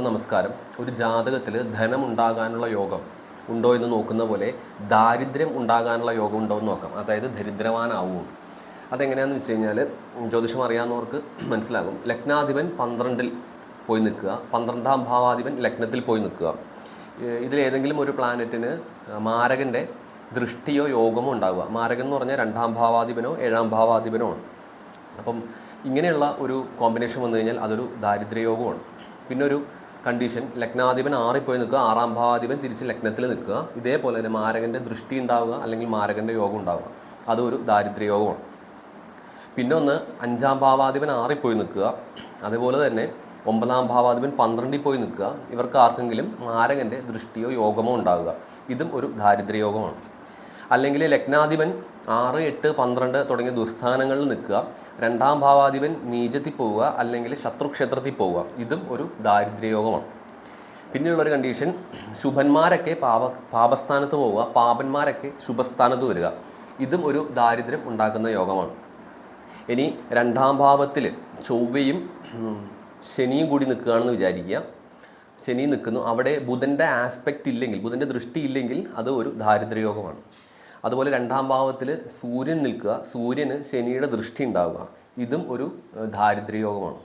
നമസ്കാരം. ഒരു ജാതകത്തിൽ ധനമുണ്ടാകാനുള്ള യോഗം ഉണ്ടോ എന്ന് നോക്കുന്ന പോലെ ദാരിദ്ര്യം ഉണ്ടാകാനുള്ള യോഗം ഉണ്ടോ എന്ന് നോക്കാം. അതായത് ദരിദ്രവാനാവും അതെങ്ങനെയാണെന്ന് വെച്ച് കഴിഞ്ഞാൽ ജ്യോതിഷം അറിയാവുന്നവർക്ക് മനസ്സിലാകും. ലഗ്നാധിപൻ പന്ത്രണ്ടിൽ പോയി നിൽക്കുക. പന്ത്രണ്ടാം ഭാവാധിപൻ ലഗ്നത്തിൽ പോയി നിൽക്കുക. ഇതിലേതെങ്കിലും ഒരു പ്ലാനറ്റിന് മാരകന്റെ ദൃഷ്ടിയോ യോഗമോ ഉണ്ടാവുക. മാരകൻ എന്ന് പറഞ്ഞാൽ രണ്ടാം ഭാവാധിപനോ ഏഴാം ഭാവാധിപനോ ആണ്. അപ്പം ഇങ്ങനെയുള്ള ഒരു കോമ്പിനേഷൻ വന്നു കഴിഞ്ഞാൽ അതൊരു ദാരിദ്ര്യയോഗമാണ് പിന്നെ ഒരു കണ്ടീഷൻ. ലഗ്നാധിപൻ ആറിപ്പോയി പോയി നിൽക്കുക. ആറാം ഭാവാധിപൻ തിരിച്ച് ലഗ്നത്തിൽ നിൽക്കുക. ഇതേപോലെ തന്നെ മാരകന്റെ ദൃഷ്ടി ഉണ്ടാവുക അല്ലെങ്കിൽ മാരകന്റെ യോഗം ഉണ്ടാവുക. അതൊരു ദാരിദ്ര്യയോഗമാണ് പിന്നെ ഒന്ന് അഞ്ചാം ഭാവാധിപൻ ആറിപ്പോയി പോയി നിൽക്കുക. അതുപോലെ തന്നെ ഒമ്പതാം ഭാവാധിപൻ പന്ത്രണ്ടിൽ പോയി നിൽക്കുക. ഇവർക്ക് ആർക്കെങ്കിലും മാരകന്റെ ദൃഷ്ടിയോ യോഗമോ ഉണ്ടാവുക. ഇതും ഒരു ദാരിദ്ര്യയോഗമാണ് അല്ലെങ്കിൽ ലഗ്നാധിപൻ ആറ് എട്ട് പന്ത്രണ്ട് തുടങ്ങിയ ദുസ്ഥാനങ്ങളിൽ നിൽക്കുക. രണ്ടാം ഭാവാധിപൻ നീചത്തിൽ പോവുക അല്ലെങ്കിൽ ശത്രുക്ഷേത്രത്തിൽ പോവുക. ഇതും ഒരു ദാരിദ്ര്യയോഗമാണ്. പിന്നെയുള്ളൊരു കണ്ടീഷൻ ശുഭന്മാരൊക്കെ പാപ പാപസ്ഥാനത്ത് പോവുക പാപന്മാരൊക്കെ ശുഭസ്ഥാനത്ത് വരിക. ഇതും ഒരു ദാരിദ്ര്യം ഉണ്ടാക്കുന്ന യോഗമാണ്. ഇനി രണ്ടാം ഭാവത്തിൽ ചൊവ്വയും ശനിയും കൂടി നിൽക്കുകയാണെന്ന് വിചാരിക്കുക. ശനി നിൽക്കുന്നു. അവിടെ ബുധന്റെ ആസ്പെക്റ്റ് ഇല്ലെങ്കിൽ ബുധന്റെ ദൃഷ്ടി ഇല്ലെങ്കിൽ അത് ഒരു ദാരിദ്ര്യയോഗമാണ്. അതുപോലെ രണ്ടാം ഭാവത്തിൽ സൂര്യൻ നിൽക്കുക സൂര്യന് ശനിയുടെ ദൃഷ്ടി ഉണ്ടാവുക. ഇതും ഒരു ദാരിദ്ര്യയോഗമാണ്